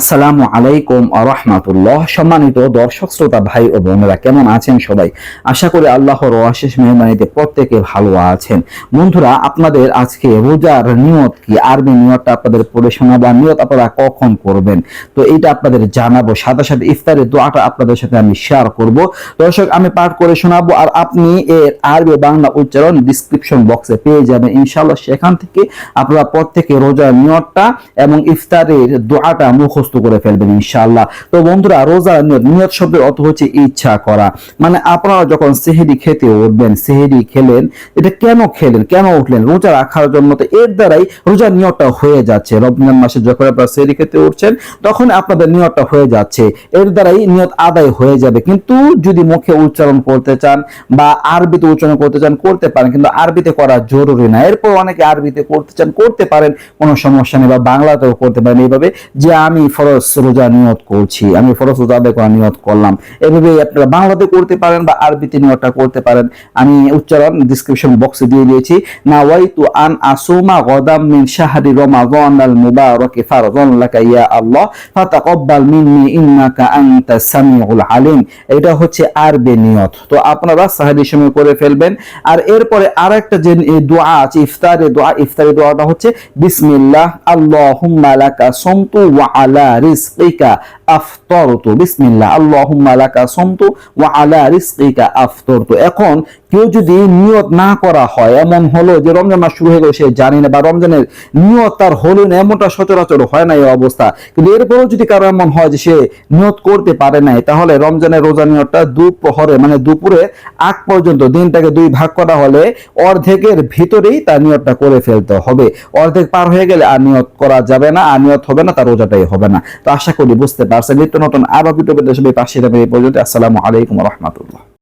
আসসালামু আলাইকুম আরহামাতুল্লাহ সম্মানিত দর্শক, শ্রোতা, ভাই ও বোনেরা, কেমন আছেন সবাই? আশা করি আল্লাহর অশেষ মেহমানিতে প্রত্যেকে ভালো আছেন। বন্ধুরা, আপনাদের আজকে রোজার নিয়ত কি? আরবি নিয়তটা আপনাদের পড়ে শোনাবো, আর নিয়ত আপনারা কখন করবেন? তো এইটা আপনাদের জানাব। সাথে সাথে ইফতারের দোয়াটা আপনাদের সাথে আমি শেয়ার করব। দর্শক, আমি পাঠ করে শোনাবো, আর আপনি এর আরবি বাংলা উচ্চারণ ডিসক্রিপশন বক্সে পেয়ে যাবেন। ইনশাআল্লাহ সেখান থেকে আপনারা প্রত্যেকে রোজার নিয়তটা এবং ইফতারের দোয়াটা মুখস্থ করে ফেলবেন ইনশাআল্লাহ। তো বন্ধুরা রোজার নিয়ত নিয়ত শব্দের অর্থ হচ্ছে ইচ্ছা করা। মানে আপনারা যখন সেহেরি খেতে উঠবেন, সেহেরি খেলেন, এটা কেন খেলেন, কেন উঠলেন? রোজা রাখার জন্য তো এর দ্বারাই রোজার নিয়তটা হয়ে যাচ্ছে। রমজান মাসে যখন আপনারা সেহেরি খেতে উঠছেন, তখন আপনাদের নিয়তটা হয়ে যাচ্ছে। এর দ্বারাই নিয়ত আদায় হয়ে যাবে। কিন্তু যদি মুখে উচ্চারণ করতে চান বা আরবিতে উচ্চারণ করতে চান, করতে পারেন। কিন্তু আরবিতে করা জরুরি না। এরপর অনেকে আরবিতে করতে চান, করতে পারেন, কোনো সমস্যা নেই বা বাংলাতেও করতে পারেন। এইভাবে যে আমি ফরজ রোজা নিয়ত করছি, আমি ফরজ রোজা আদায় করা নিয়ত করলাম। এভাবে আপনারা বাংলাতে করতে পারেন বা আরবিতে নিয়তটা করতে পারেন। আমি উচ্চারণ ডিসক্রিপশন বক্সে দিয়ে দিয়েছি। নাওয়াইতু আন আসুমা গদাম মিন শাহরি রমাদান আল মুবারক ফারদান লাকা ইয়া আল্লাহ, ফাতাকাব্বাল মিন্নি ইন্নাকা আনতাস সামিউল আলিম। এটা হচ্ছে আরবি নিয়ত। তো আপনারা সাহারির সময় করে ফেলবেন। আর এরপরে আরেকটা যে দোয়া আছে, ইফতারে দোয়া, ইফতারি দোয়াটা হচ্ছে, বিসমিল্লাহ, আল্লাহুম্মা লাকা সামতু ওয়া আলা রিজকিকা আফতারতু বিসমিল্লাহ আল্লাহুম্মা লাকা সামতু ওয়া আলা রিজকিকা আফতারতু এখন কেউ যদি নিয়ত না করা হয়, এমন হলো যে রমজান মাস শুরু হয়ে গেল, সে জানি না বা রমজানের নিয়ত তার হলো না, এমনটা সচরাচর হয় না এই অবস্থা। কিন্তু এরপরেও যদি কারও এমন হয় যে সে নিয়ত করতে পারে নাই, তাহলে রমজানের রোজা নিয়তটা দুপুরে মানে দুপুরে আগ পর্যন্ত, দিনটাকে দুই ভাগ করা হলে অর্ধেকের ভিতরেই তার নিয়তটা করে ফেলতে হবে। অর্ধেক পার হয়ে গেলে আর নিয়ত করা যাবে না, আর নিয়ত হবে না, তার রোজাটাই হবে না। তো আশা করি বুঝতে পারছেন, নিত্য নতুন আরও সবাই পাশে থাকবে এই পর্যন্ত। আসসালামু আলাইকুম রহমতুল্লাহ।